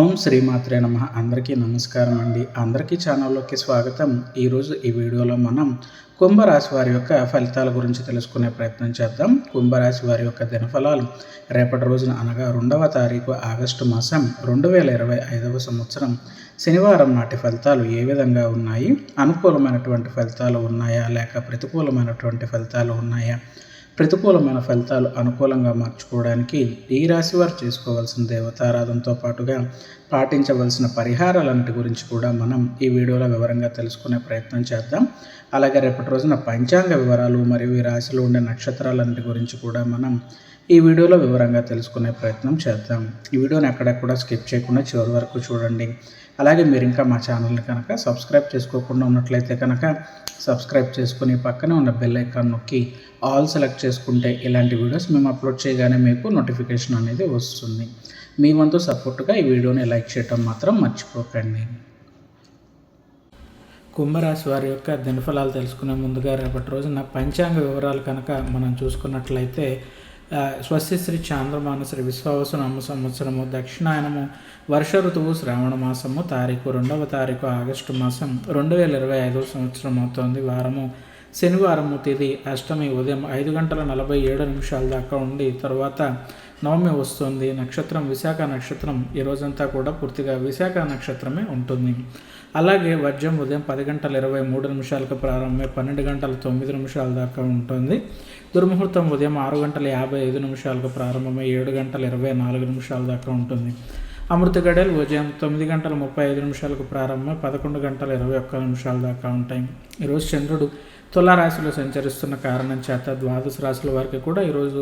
ఓం శ్రీమాత్రే నమ. అందరికీ నమస్కారం అండి. అందరికీ ఛానల్లోకి స్వాగతం. ఈరోజు ఈ వీడియోలో మనం కుంభరాశి వారి యొక్క ఫలితాల గురించి తెలుసుకునే ప్రయత్నం చేద్దాం. కుంభరాశి వారి యొక్క దినఫలాలు రేపటి రోజున అనగా రెండవ తారీఖు ఆగస్టు మాసం రెండు వేల ఇరవై ఐదవ సంవత్సరం శనివారం నాటి ఫలితాలు ఏ విధంగా ఉన్నాయి? అనుకూలమైనటువంటి ఫలితాలు ఉన్నాయా? లేక ప్రతికూలమైనటువంటి ఫలితాలు ఉన్నాయా? ప్రతికూలమైన ఫలితాలు అనుకూలంగా మార్చుకోవడానికి ఈ రాశి వారు చేసుకోవాల్సిన దేవతారాధనతో పాటుగా పాటించవలసిన పరిహారాలన్నిటి గురించి కూడా మనం ఈ వీడియోలో వివరంగా తెలుసుకునే ప్రయత్నం చేద్దాం. అలాగే రేపటి రోజున పంచాంగ వివరాలు మరియు ఈ రాశిలో ఉండే నక్షత్రాలన్నిటి గురించి కూడా మనం ఈ వీడియోలో వివరంగా తెలుసుకునే ప్రయత్నం చేద్దాం. ఈ వీడియోని ఎక్కడెక్కడ స్కిప్ చేయకుండా చివరి వరకు చూడండి. అలాగే మీరు ఇంకా మా ఛానల్ని కనుక సబ్స్క్రైబ్ చేసుకోకుండా ఉన్నట్లయితే కనుక సబ్స్క్రైబ్ చేసుకుని పక్కనే ఉన్న బెల్ ఐకాన్ నొక్కి ఆల్ సెలెక్ట్ చేసుకుంటే ఇలాంటి వీడియోస్ మేము అప్లోడ్ చేయగానే మీకు నోటిఫికేషన్ అనేది వస్తుంది. మీ వంతు సపోర్ట్గా ఈ వీడియోని లైక్ చేయటం మాత్రం మర్చిపోకండి. కుంభరాశి వారి యొక్క దినఫలాలు తెలుసుకునే ముందుగా రేపటి రోజున పంచాంగ వివరాలు కనుక మనం చూసుకున్నట్లయితే స్వస్తి శ్రీ చాంద్రమాన శ్రీ విశ్వావసు సంవత్సరము దక్షిణాయనము వర్ష ఋతువు శ్రావణ మాసము తారీఖు రెండవ తారీఖు ఆగస్టు మాసం రెండు వేల ఇరవై ఐదవ సంవత్సరం అవుతోంది వారము. శనివారం తేదీ అష్టమి ఉదయం ఐదు గంటల నలభై ఏడు నిమిషాల దాకా ఉండి తర్వాత నవమి వస్తుంది. నక్షత్రం విశాఖ నక్షత్రం ఈ రోజంతా కూడా పూర్తిగా విశాఖ నక్షత్రమే ఉంటుంది. అలాగే వర్జం ఉదయం పది గంటల ఇరవై మూడు నిమిషాలకు ప్రారంభమై పన్నెండు గంటల తొమ్మిది నిమిషాల దాకా ఉంటుంది. దుర్ముహూర్తం ఉదయం ఆరు గంటల యాభై ఐదు నిమిషాలకు ప్రారంభమై ఏడు గంటల ఇరవై నాలుగు నిమిషాల దాకా ఉంటుంది. అమృత గడియలు ఉదయం తొమ్మిది గంటల ముప్పై ఐదు నిమిషాలకు ప్రారంభమై పదకొండు గంటల ఇరవై ఒక్క నిమిషాల దాకా ఉంటాయి. ఈరోజు చంద్రుడు తులారాశిలో సంచరిస్తున్న కారణం చేత ద్వాదశ రాశుల వారికి కూడా ఈరోజు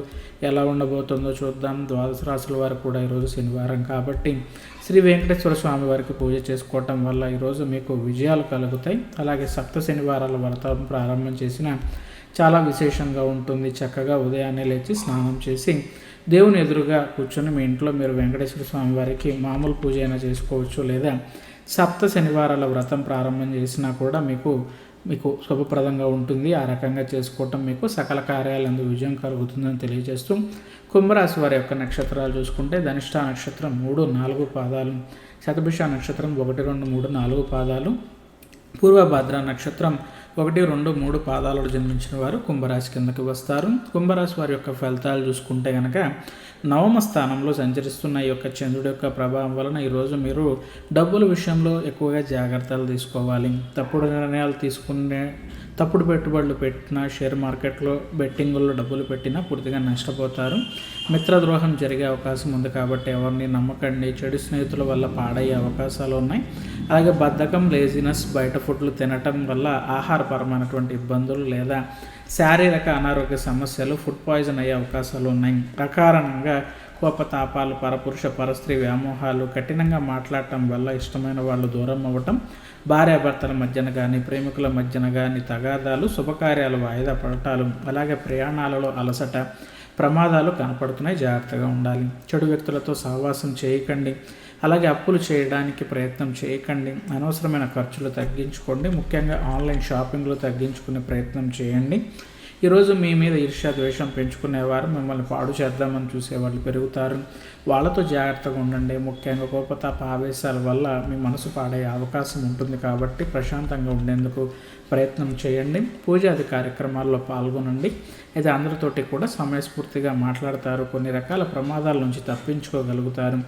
ఎలా ఉండబోతుందో చూద్దాం. ద్వాదశ రాశుల వారికి కూడా ఈరోజు శనివారం కాబట్టి శ్రీ వెంకటేశ్వర స్వామి వారికి పూజ చేసుకోవటం వల్ల ఈరోజు మీకు విజయాలు కలుగుతాయి. అలాగే సప్త శనివారాల వ్రతం ప్రారంభం చేసిన చాలా విశేషంగా ఉంటుంది. చక్కగా ఉదయాన్నే లేచి స్నానం చేసి దేవుని ఎదురుగా కూర్చొని మీ ఇంట్లో మీరు వెంకటేశ్వర స్వామి వారికి మామూలు పూజ అయినా చేసుకోవచ్చు లేదా సప్త శనివారాల వ్రతం ప్రారంభం చేసినా కూడా మీకు మీకు శుభప్రదంగా ఉంటుంది. ఆ రకంగా చేసుకోవటం మీకు సకల కార్యాలందు విజయం కలుగుతుందని తెలియజేస్తూ కుంభరాశి వారి యొక్క నక్షత్రాలు చూసుకుంటే ధనిష్ట నక్షత్రం మూడు నాలుగు పాదాలు శతభిష నక్షత్రం ఒకటి రెండు మూడు నాలుగు పాదాలు పూర్వభద్ర నక్షత్రం ఒకటి రెండు మూడు పాదాలలో జన్మించిన వారు కుంభరాశి కిందకి వస్తారు. కుంభరాశి వారి యొక్క ఫలితాలు చూసుకుంటే కనుక నవమ స్థానంలో సంచరిస్తున్న ఈ యొక్క చంద్రుడి యొక్క ప్రభావం వలన ఈరోజు మీరు డబ్బుల విషయంలో ఎక్కువగా జాగ్రత్తలు తీసుకోవాలి. తప్పుడు నిర్ణయాలు తీసుకునే తప్పుడు పెట్టుబడులు పెట్టినా షేర్ మార్కెట్లో బెట్టింగుల్లో డబ్బులు పెట్టినా పూర్తిగా నష్టపోతారు. మిత్రద్రోహం జరిగే అవకాశం ఉంది కాబట్టి ఎవరిని నమ్మకండి. చెడు స్నేహితుల వల్ల పాడయ్యే అవకాశాలు ఉన్నాయి. అలాగే బద్ధకం లేజినెస్ బయట ఫుడ్లు తినటం వల్ల ఆహారపరమైనటువంటి ఇబ్బందులు లేదా శారీరక అనారోగ్య సమస్యలు ఫుడ్ పాయిజన్ అయ్యే అవకాశాలు ఉన్నాయి. అకారణంగా కోపతాపాలు పరపురుష పరస్త్రీ వ్యామోహాలు కఠినంగా మాట్లాడటం వల్ల ఇష్టమైన వాళ్ళు దూరం అవ్వటం భార్యాభర్తల మధ్యన కానీ ప్రేమికుల మధ్యన కానీ తగాదాలు శుభకార్యాలు వాయిదా పడటాలు అలాగే ప్రయాణాలలో అలసట ప్రమాదాలు కనపడుతున్నాయి. జాగ్రత్తగా ఉండాలి. చెడు వ్యక్తులతో సహవాసం చేయకండి. అలాగే అప్పులు చేయడానికి ప్రయత్నం చేయకండి. అనవసరమైన ఖర్చులు తగ్గించుకోండి. ముఖ్యంగా ఆన్లైన్ షాపింగ్లు తగ్గించుకునే ప్రయత్నం చేయండి. ఈరోజు మీ మీద ఈర్ష్య ద్వేషం పెంచుకునేవారు మిమ్మల్ని పాడు చేద్దామని చూసేవాళ్ళు పెరుగుతారు. వాళ్ళతో జాగ్రత్తగా ఉండండి. ముఖ్యంగా కోపతాప ఆవేశాల వల్ల మీ మనసు పాడే అవకాశం ఉంటుంది కాబట్టి ప్రశాంతంగా ఉండేందుకు ప్రయత్నం చేయండి. పూజాది కార్యక్రమాల్లో పాల్గొనండి. అయితే అందరితోటి కూడా సమయస్ఫూర్తిగా మాట్లాడతారు. కొన్ని రకాల ప్రమాదాల నుంచి తప్పించుకోగలుగుతారు.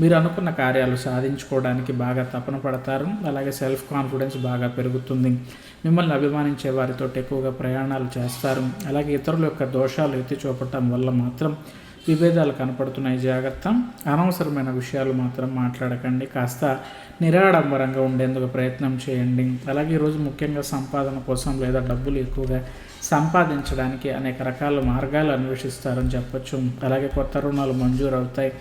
మీరు అనుకున్న కార్యాలు సాధించుకోవడానికి బాగా తపన పడతారు. అలాగే సెల్ఫ్ కాన్ఫిడెన్స్ బాగా పెరుగుతుంది. మిమ్మల్ని అభిమానించే వారితో ఎక్కువగా ప్రయాణాలు చేస్తారు. అలాగే ఇతరుల యొక్క దోషాలు ఎత్తి చూపటం వల్ల మాత్రం విభేదాలు కనపడుతున్నాయి. జాగ్రత్త. అనవసరమైన విషయాలు మాత్రం మాట్లాడకండి. కాస్త నిరాడంబరంగా ఉండేందుకు ప్రయత్నం చేయండి. అలాగే ఈరోజు ముఖ్యంగా సంపాదన కోసం లేదా డబ్బులు ఎక్కువగా సంపాదించడానికి అనేక రకాల మార్గాలు అన్వేషిస్తారని చెప్పచ్చు. అలాగే కొత్త రుణాలు మంజూరు అవుతాయి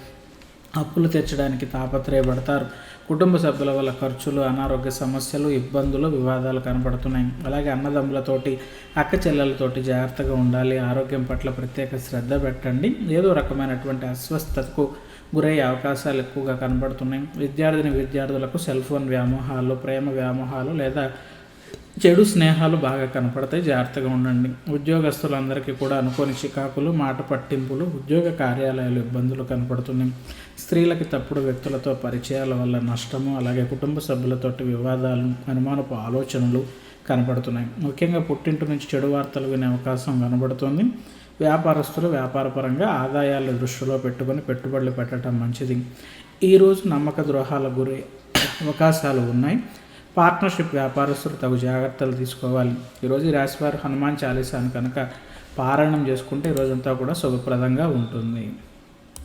అప్పులు తెచ్చడానికి తాపత్రయపడతారు. కుటుంబ సభ్యుల వల్ల ఖర్చులు అనారోగ్య సమస్యలు ఇబ్బందులు వివాదాలు కనబడుతున్నాయి. అలాగే అన్నదమ్ములతోటి అక్క చెల్లెలతోటి జాగ్రత్తగా ఉండాలి. ఆరోగ్యం పట్ల ప్రత్యేక శ్రద్ధ పెట్టండి. ఏదో రకమైనటువంటి అస్వస్థతకు గురయ్యే అవకాశాలు ఎక్కువగా కనబడుతున్నాయి. విద్యార్థిని విద్యార్థులకు సెల్ ఫోన్ వ్యామోహాలు ప్రేమ వ్యామోహాలు లేదా చెడు స్నేహాలు బాగా కనపడతాయి. జాగ్రత్తగా ఉండండి. ఉద్యోగస్తులందరికీ కూడా అనుకోని చికాకులు మాట పట్టింపులు ఉద్యోగ కార్యాలయాలు ఇబ్బందులు కనపడుతున్నాయి. స్త్రీలకి తప్పుడు వ్యక్తులతో పరిచయాల వల్ల నష్టము అలాగే కుటుంబ సభ్యులతోటి వివాదాలు అనుమానపు ఆలోచనలు కనపడుతున్నాయి. ముఖ్యంగా పుట్టింటి నుంచి చెడు వార్తలు వినే అవకాశం కనబడుతుంది. వ్యాపారస్తులు వ్యాపారపరంగా ఆదాయాలు దృష్టిలో పెట్టుకొని పెట్టుబడులు పెట్టడం మంచిది. ఈరోజు నమ్మక ద్రోహాల గురి అవకాశాలు ఉన్నాయి. పార్ట్నర్షిప్ వ్యాపారస్తులు తగు జాగ్రత్తలు తీసుకోవాలి. ఈరోజు ఈ రాశివారు హనుమాన్ చాలీసాను కనుక పారాయణం చేసుకుంటే ఈరోజంతా కూడా శుభప్రదంగా ఉంటుంది.